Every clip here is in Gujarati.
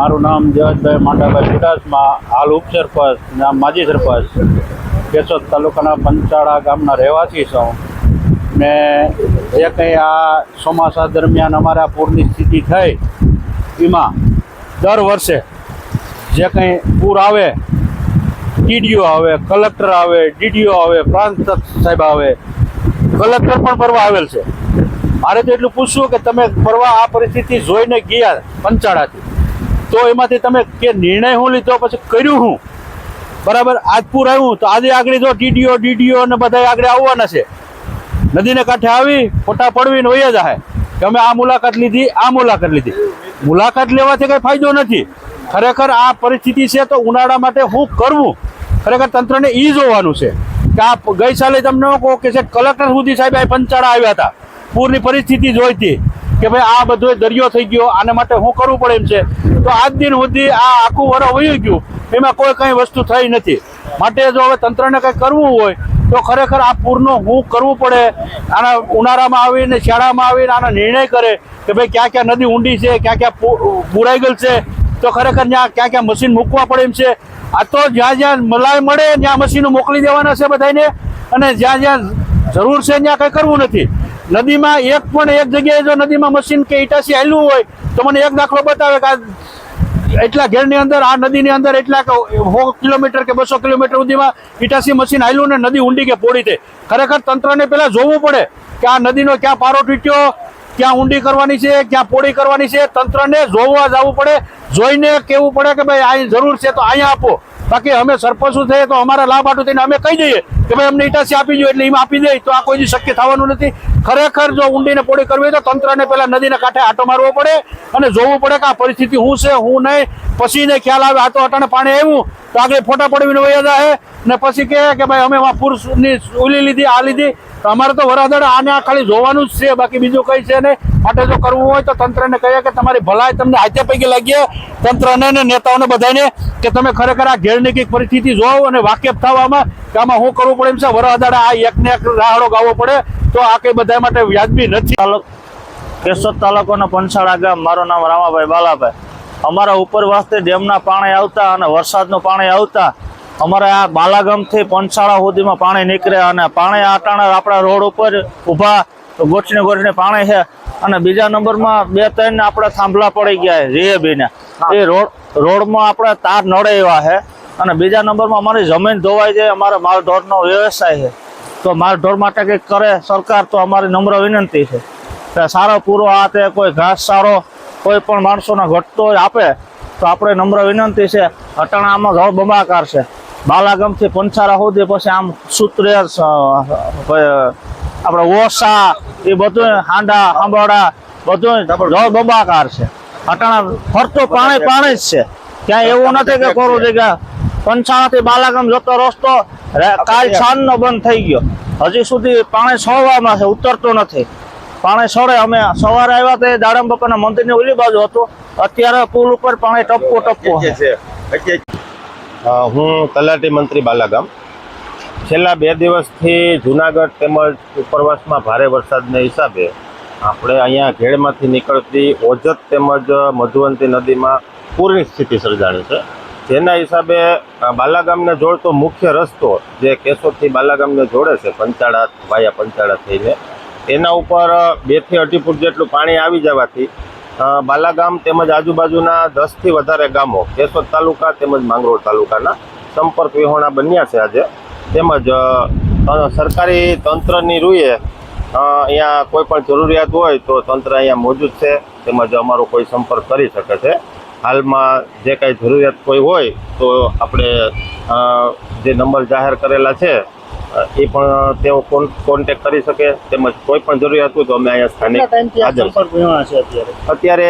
મારું નામ જયંતભાઈ માંડાભાઈ ચુડાસમા હાલ ઉપસરપંચ, નામ માજી સરપંચ, કેશોદ તાલુકાના પંચાળા ગામના રહેવાસી છું. ને જે કંઈ આ ચોમાસા દરમિયાન અમારા પૂરની સ્થિતિ થઈ, એમાં દર વર્ષે જે કંઈ પૂર આવે, ટીડીઓ આવે, કલેક્ટર આવે, ડીડીઓ આવે, પ્રાંત સાહેબ આવે, કલેક્ટર પણ ફરવા આવેલ છે. મારે તો એટલું પૂછવું કે તમે ફરવા આ પરિસ્થિતિ જોઈને ગયા પંચાળાથી? તો એમાંથી તમે કે નિર્ણય શું લીધો, પછી કર્યું શું બરાબર? આજ પૂર આવ્યું તો આજે આગળ જો ટીડીઓ ડીડીઓ ને બધા આગળ આવવાના છે. નદીને કાંઠે આવી, ફોટા પડવીને વહી જાય કે અમે આ મુલાકાત લીધી, આ મુલાકાત લીધી. મુલાકાત લેવાથી કઈ ફાયદો નથી. ખરેખર આ પરિસ્થિતિ છે તો ઉનાળા માટે હું કરવું? ખરેખર તંત્રને એ જોવાનું છે કે આ ગઈ સાલે તમને કહો કે કલેક્ટર સુધી સાહેબ આ પંચાળા આવ્યા હતા. પૂરની પરિસ્થિતિ જોઈતી. કે ભાઈ આ બધો દરિયો થઈ ગયો, આના માટે હું કરવું પડે એમ છે. તો આજ દિન સુધી આ આખું વર વયું ગયું. એમાં કોઈ કઈ વસ્તુ થઈ નથી. માટે જો હવે તંત્રને કંઈ કરવું હોય, તો ખરેખર આ પૂરનો શું કરવું પડે. આના ઉનાળામાં આવીને, શિયાળામાં આવીને આનો નિર્ણય કરે કે ભાઈ ક્યાં ક્યાં નદી ઊંડી છે, ક્યાં ક્યાં બુરાઈ ગયેલ છે, તો ખરેખર ત્યાં ક્યાં ક્યાં મશીન મૂકવા પડે એમ છે. આ તો જ્યાં જ્યાં મલાઈ મળે, ત્યાં મશીનો મોકલી દેવાના છે બધાને અને જ્યાં જ્યાં જરૂર છે, ત્યાં કંઈ કરવું નથી. નદીમાં એક પણ એક જગ્યાએ જો નદીમાં મશીન કે ઇટાસી હાલ્યું હોય, તો મને એક દાખલો બતાવે કે આ એટલા ઘેરની અંદર, આ નદીની અંદર એટલા સો કિલોમીટર કે બસો કિલોમીટર સુધીમાં ઇટાસી મશીન હાલ્યું ને નદી ઊંડી કે પોડી થઈ ખરેખર તંત્રને પહેલાં જોવું પડે કે આ નદીનો ક્યાં પારો તૂટ્યો, ક્યાં ઊંડી કરવાની છે, ક્યાં પોડી કરવાની છે. તંત્રને જોવા જવું પડે, જોઈને કહેવું પડે કે ભાઈ અહીં જરૂર છે તો અહીંયા આપો. બાકી અમે સરપંચો થઈએ તો અમારા લાભ આટું થઈને અમે કહી દઈએ કે ભાઈ, અમને ઇટાસી આપી જોઈએ એટલે એમાં આપી દઈએ તો આ કોઈ શક્ય થવાનું નથી. ખરેખર જો ઊંડીને પોડી કરવી હોય તો તંત્રને પહેલા નદીના કાંઠે આટો મારવો પડે અને જોવું પડે કે આ પરિસ્થિતિ શું છે હું નહીં. પછી ને ખ્યાલ આવે, આ અટાણે પાણી આવ્યું. તો આગળ ફોટા પડવીને વયા જાય ને પછી કહે કે ભાઈ, અમે પુરુષની ઉલી લીધી, આ લીધી. તો અમારે તો વરાદળ આને આ ખાલી જોવાનું જ છે, બાકી બીજું કંઈ છે નહીં. માટે જો કરવું હોય તો તંત્રને કહીએ કે તમારી ભલાઈ તમને હાથે પૈકી લાગીએ તંત્રને ને નેતાઓને બધાને કે તમે ખરેખર આ ઘેરની કંઈક પરિસ્થિતિ જોવો અને વાકેફ થવામાં કે આમાં શું કરવું પડે એમ છે? વરાદાડે આ એકને એક રાહડો ગાવો પડે. તો આ કંઈ બધા માટે વ્યાજબી નથી. કેશોદ તાલુકાનો પંસાળા ગામ. મારું નામ રામાભાઈ બાલાભાઈ. અમારા ઉપરવાસથી ડેમના પાણી આવતા અને વરસાદનું પાણી આવતા અમારે આ બાલાગામથી પંચાળા સુધીમાં પાણી નીકળે અને પાણી આટાણે આપણા રોડ ઉપર ઊભા ગોઠને ગોઠને પાણી છે. અને બીજા નંબરમાં બે ત્રણ આપણે થાંભલા પડી ગયા છે રીએબીને એ રોડ રોડમાં આપણે તાર નડે એવા છે. અને બીજા નંબરમાં અમારી જમીન ધોવાઈ જાય અમારે માલઢોરનો વ્યવસાય છે. તો માલઢોર માટે કંઈક કરે સરકાર તો અમારી નમ્ર વિનંતી છે. સારો પૂરો આ તે કોઈ ઘાસ સારો કોઈ પણ માણસોને ઘટતો આપે તો આપણે નમ્ર વિનંતી છે અટાણા આમાં ઘર બંબાકાર છે. બાલાગમથી પંચારા સુધી પછી આમ સૂત્રે આપણે ઓસા એ બધું હાંડા આંબોડા બધું જળ બંબાકાર છે. અટાણા ફરતો પાણી પાણી જ છે. ક્યાંય એવું નથી કે કોરું જગ્યા પંચાણાથી બાલાગામ જતો રસ્તો કાલ સાંજનો બંધ થઈ ગયો. હજી સુધી પાણી છોડવામાં છે ઉતરતું નથી. પાણી સડે. અમે સવારે આવ્યા તો દાડમ બાપાના મંદિરની ઓલી બાજુ હતો. અત્યારે પુલ ઉપર પાણી ટપકું ટપકો છે. હું તલાટી મંત્રી બાલાગામ. છેલ્લા બે દિવસથી જુનાગઢ તેમજ ઉપરવાસમાં ભારે વરસાદને હિસાબે આપણે અહીંયા ઘેડમાંથી નીકળતી ઓજત તેમજ મધુવંતી નદીમાં પૂરની સ્થિતિ સર્જાણી છે. જેના હિસાબે બાલાગામને જોડતો મુખ્ય રસ્તો જે કેશોદથી બાલાગામને જોડે છે પંચાળા વાયા પંચાળા થઈને તેના ઉપર બેથી અઢી ફૂટ જેટલું પાણી આવી જવાથી બાલાગામ તેમજ આજુબાજુના દસથી વધારે ગામો, કેશોદ તાલુકા તેમજ માંગરોળ તાલુકાના સંપર્ક વિહોણા બન્યા છે આજે. તેમજ સરકારી તંત્રની રૂએ અહીંયા કોઈ પણ જરૂરિયાત હોય તો તંત્ર અહીંયા મોજૂદ છે, તેમજ અમારો કોઈ સંપર્ક કરી શકે છે. હાલમાં જે કાંઈ જરૂરિયાત કોઈ હોય તો આપણે જે નંબર જાહેર કરેલા છે એ પણ તેઓ કોન્ટેક્ટ કરી શકે તેમજ કોઈ પણ જરૂરિયાત હોય તો અમે અહીંયા સ્થાનિક હાજર છીએ. અત્યારે?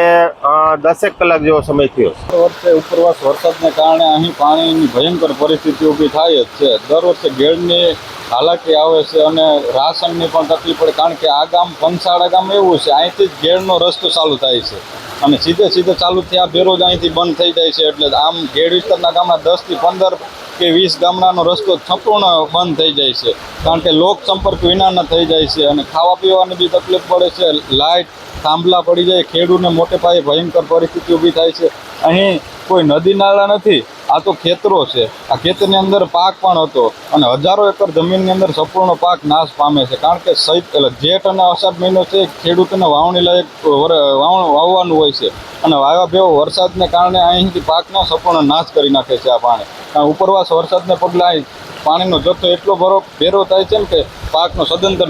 દસેક કલાક જેવો સમય થયો છે. વર્ષે ઉપરવાસ વરસાદને કારણે અહીં પાણીની ભયંકર પરિસ્થિતિ ઊભી થાય જ છે. દર વર્ષે ઘેડની હાલાકી આવે છે અને રાશનની પણ તકલીફ પડે કારણ કે આ ગામ પંસાળા ગામ એવું છે. અહીંથી જ ઘેડનો રસ્તો ચાલુ થાય છે. અને સીધે સીધે ચાલુ થયા. ભેરો જ અહીંથી બંધ થઈ જાય છે એટલે આમ ઘેડ વિસ્તારના ગામના દસથી પંદર કે વીસ ગામડાનો રસ્તો સંપૂર્ણ બંધ થઈ જાય છે. કારણ કે લોક સંપર્ક વિનાના થઈ જાય છે અને ખાવા પીવાની બી તકલીફ પડે છે. લાઇટ થાંભલા પડી જાય ખેડૂતને મોટે પાયે ભયંકર પરિસ્થિતિ ઊભી થાય છે. અહીં કોઈ નદી નાળા નથી. આ તો ખેતરો છે. આ ખેતરની અંદર પાક પણ હતો અને હજારો એકર જમીનની અંદર સંપૂર્ણ પાક નાશ પામે છે. કારણ કે સહિત એટલે જેઠ અને અષાઢ મહિનો છે ખેડૂતોને વાવણી લાયક વાવણ, વાવવાનું હોય છે. અને વાવ્યા ભેવો વરસાદને કારણે અહીંથી પાકનો સંપૂર્ણ નાશ કરી નાખે છે આ પાણી. ઉપરવાસ વરસાદને પગલે પાણીનો જથ્થો એટલો ભરો, ભેરો થાય છે ને કે પાકનો સદંતર